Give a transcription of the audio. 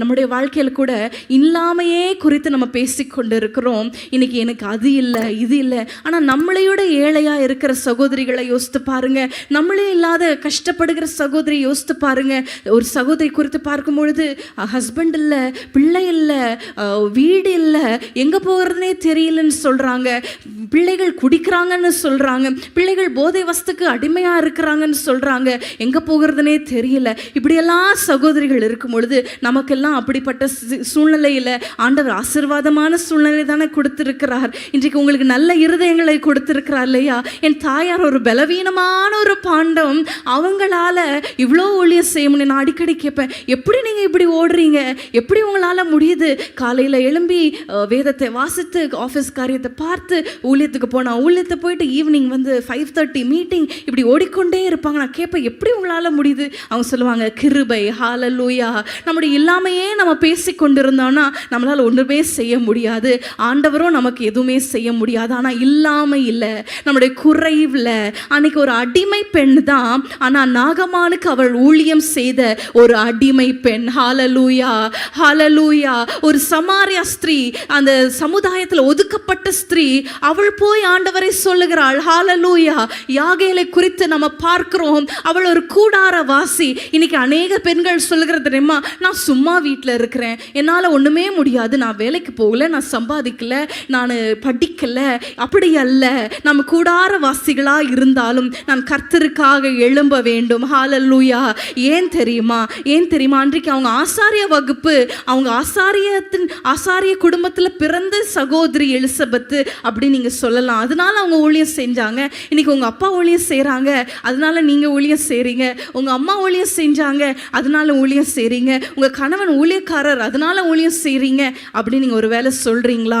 நம்முடைய வாழ்க்கையில் கூட இல்லாமையே குறித்து நம்ம பேசிக்கொண்டு இருக்கிறோம் இன்னைக்கு எனக்கு அது இல்லை இது இல்லை. ஆனால் நம்மளையோட ஏழையாக இருக்கிற சகோதரிகளை யோசித்து பாருங்க. நம்மளே இல்லாத கஷ்டப்படுகிற சகோதரி யோசித்து பாருங்க. ஒரு சகோதரி குறித்து பார்க்கும் பொழுது ஹஸ்பண்ட் இல்லை பிள்ளை இல்லை வீடு இல்லை எங்கே போகிறதுனே தெரியலன்னு சொல்கிறாங்க பிள்ளைகள் குடிக்கிறாங்கன்னு சொல்கிறாங்க பிள்ளைகள் போதை வஸ்துக்கு அடிமையாக இருக்கிறாங்கன்னு சொல்கிறாங்க எங்கே போகிறதுனே தெரியல. இப்படியெல்லாம் சகோதரிகள் இருக்கும் பொழுது நமக்கெல்லாம் அப்படிப்பட்ட சூழ்நிலையில் ஆண்டவர் ஆசீர்வாதமான சூழ்நிலை தானே கொடுத்துருக்கிறார். இன்றைக்கு உங்களுக்கு நல்ல இருதயங்களை கொடுத்துருக்கிறார் இல்லையா? என் தாயார் ஒரு பலவீனமான ஒரு பாண்டம். அவங்களால இவ்வளோ ஊழியம் செய்ய முடியும். நான் அடிக்கடி கேட்பேன் எப்படி நீங்கள் இப்படி ஓடுறீங்க? எப்படி உங்களால் முடியுது? காலையில் எழும்பி வேதத்தை வாசித்து ஆஃபீஸ் காரியத்தை பார்த்து ஊழியத்துக்கு போனால் ஊழியத்தை போயிட்டு ஈவினிங் வந்து ஃபைவ் தேர்ட்டி மீட்டிங் இப்படி ஓடிக்கொண்டே இருப்பாங்க. நான் கேட்பேன் எப்படி உங்களால் முடியுது? அவங்க சொல்லுவாங்க கிருபை ஹாலலூயா நம்முடைய இல்லாமையே நம்ம பேசி கொண்டிருந்தோம்னா நம்மளால் ஒன்றுமே செய்ய முடியாது. ஆண்டவரும் நமக்கு எதுவுமே செய்ய முடியாது. ஆனால் இல்லாமல் இல்லை. நம்முடைய குறைவில். அன்னைக்கு ஒரு அடிமை பெண் தான். ஆனால் நாகமானுக்கு அவள் ஊழியம் செய்த ஒரு அடிமை பெண். ஹாலலூயா ஹாலலூயா ஒரு சமாரியா ஸ்திரீ அந்த சமுதாயத்தில் ஒதுக்கப்பட்ட ஸ்திரீ அவள் போய் ஆண்டவரை சொல்லுகிறாள் ஹாலலூயா யாகையிலை குறித்து நம்ம பார்க்கிறோம். அவள் ஒரு கூடார வாசி இன்னைக்கு அநேக பெண்கள் சொல்லுகிறது தெரியுமா? நான் சும்மா வீட்டில் இருக்கிறேன். என்னால் ஒன்றுமே முடியாது. நான் வேலைக்கு போகல நான் சம்பாதிக்கல நான் படிக்கல அப்படி அல்ல. நம்ம கூடார வாசிகளாக இருந்தாலும் நான் கர்த்தருக்காக எழும்ப வேண்டும். ஹாலல்லூயா ஏன் தெரியுமா? ஏன் தெரியுமா? அன்றைக்கு அவங்க ஆசாரிய வகுப்பு அவங்க ஆசாரியத்தின் ஆசாரிய குடும்பத்தில் பிறந்த சகோதரி எலிசபெத்து அப்படி நீங்கள் சொல்லலாம். அதனால அவங்க ஊழியம் செஞ்சாங்க. இன்னைக்கு உங்கள் அப்பா ஊழியம் செய்கிறாங்க அதனால நீங்கள் ஊழியம் செய்கிறீங்க உங்கள் அம்மா ஊழியம் செஞ்சாங்க. அதனால ஊழியம் செய்கிறீங்க உங்கள் கணவன் ஊழியக்காரர் அதனால ஊழியம் செய்கிறீங்க அப்படின்னு நீங்கள் ஒரு வேலை சொல்கிறீங்களா